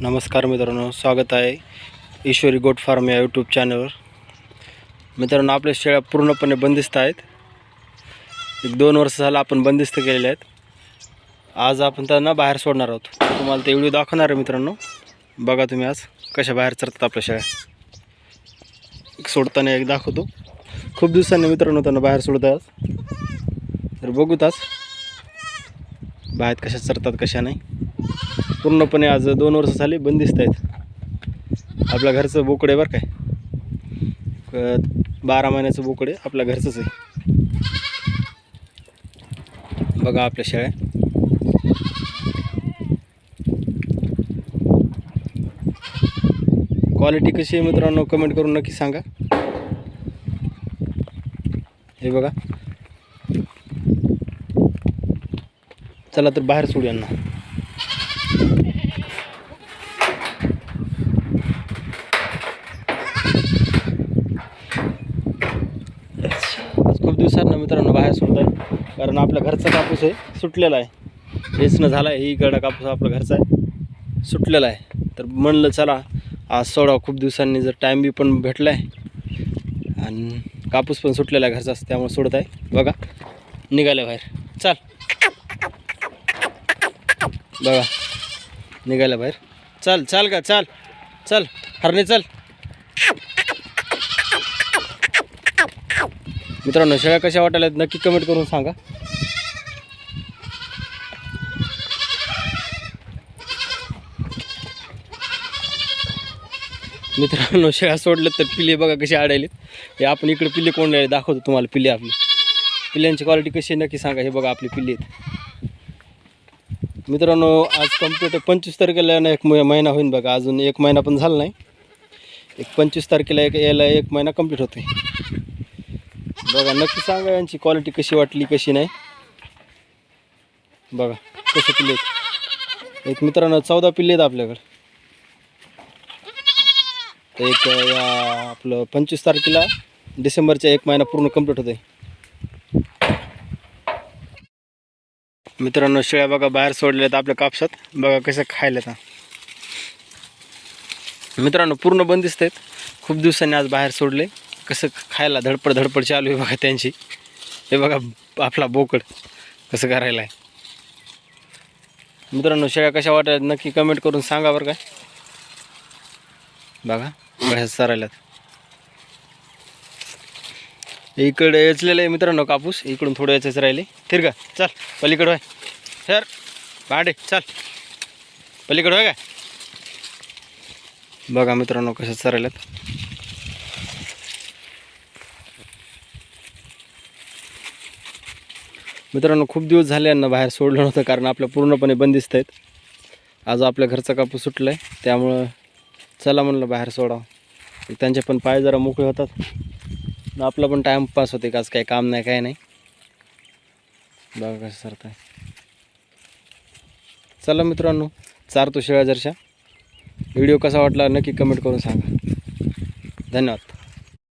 नमस्कार मित्रांनो स्वागत आहे ईश्वरी गोट फार्म या यूट्यूब चॅनलवर मित्रांनो आपल्या शेळ्या पूर्णपणे बंदिस्त आहेत. एक दोन वर्ष झालं आपण बंदिस्त केलेले आहेत. आज आपण त्यांना बाहेर सोडणार आहोत. तुम्हाला ते व्हिडिओ दाखवणार आहे मित्रांनो. बघा तुम्ही आज कशा बाहेर चरतात आपल्या शेळ्या. एक सोडताना एक दाखवतो. खूप दिवसांनी मित्रांनो त्यांना बाहेर सोडत आहे आज. तर बघूत आज. बाहेर कशा चरतात कशा नाही. पूर्णपणे आज दोन वर्ष झाली बंदिस्त आहेत. आपल्या घरचं बोकडे बरं काय. बारा महिन्याचं बोकडे आपल्या घरचंच आहे. बघा आपल्या शेळ्या. क्वालिटी कशी आहे मित्रांनो कमेंट करून नक्की सांगा. हे बघा. चला तर बाहेर सोडू यांना आज खूप दिवसांना मित्रांनो बाहेर सोडत आहे कारण आपल्या घरचा कापूस आहे सुटलेला आहे. वेचणं झाला आहे ही गडा कापूस आपला घरचा आहे सुटलेला आहे. तर म्हणलं चला आज सोडा खूप दिवसांनी जर टाईम बी पण भेटला आहे आणि कापूस पण सुटलेला आहे घरचा त्यामुळे सोडत आहे. बघा निघाल्या बाहेर. चाल. बघा निघाल्या बाहेर. चाल चाल का? चाल. चल. हरणे चल. मित्रांनो शेळ्या कशा वाटायला नक्की कमेंट करून सांगा. मित्रांनो शेळ्या सोडल्यात तर पिल्ले बघा कशी आडायलीत हे आपण इकडे पिल्ले कोण दाखवतो तुम्हाला पिल्ले आपली. पिल्ल्यांची क्वालिटी कशी आहे नक्की सांगा. हे बघा आपली पिल्ले आहेत. मित्रांनो आज कंप्लीट पंचवीस तारखेला ना एक महिना होईल बघा. अजून एक महिना पण झाला नाही. एक पंचवीस तारखेला एक यायला एक महिना कंप्लीट होतो आहे बघा नक्की सांगा यांची क्वालिटी कशी वाटली कशी नाही. बघा कसे पिल्ले आहेत. एक मित्रांनो चौदा पिल्ले आहेत आपल्याकडे. एक या आपलं पंचवीस तारखेला डिसेंबरच्या एक महिना पूर्ण कंप्लीट होते मित्रांनो शेळ्या बघा बाहेर सोडल्या आहेत आपल्या कापसात. बघा कसं खायला आता. मित्रांनो पूर्ण बंदिस्त आहेत. खूप दिवसांनी आज बाहेर सोडले. कसं खायला धडपड धडपड चालू आहे बघा त्यांची. हे बघा आपला बोकड कसं करायला आहे. मित्रांनो शेळ्या कशा वाटतात नक्की कमेंट करून सांगा बरं काय बघा कशा सरायलात इकडे येचलेलं आहे मित्रांनो कापूस. इकडून थोडं याचंच राहिले. ठीक का? चल पलीकडं होय. सर भांडे चल. पलीकडं होय का? बघा मित्रांनो कशा चरायलात मित्रांनो खूप दिवस झाले यांना बाहेर सोडलं नव्हतं कारण आपल्या पूर्णपणे बंदिस्त आहेत. आज आपल्या घरचा कापूस सुटला आहे त्यामुळं चला म्हणलं बाहेर सोडावं. त्यांचे पण पाय जरा मोकळे होतात. आपला पण टाईमपास होते का आज काही काम नाही काय नाही. बघा कसं सरत चला मित्रांनो चारतो शेळ्या जरशा. व्हिडिओ कसा वाटला नक्की कमेंट करून सांगा. धन्यवाद.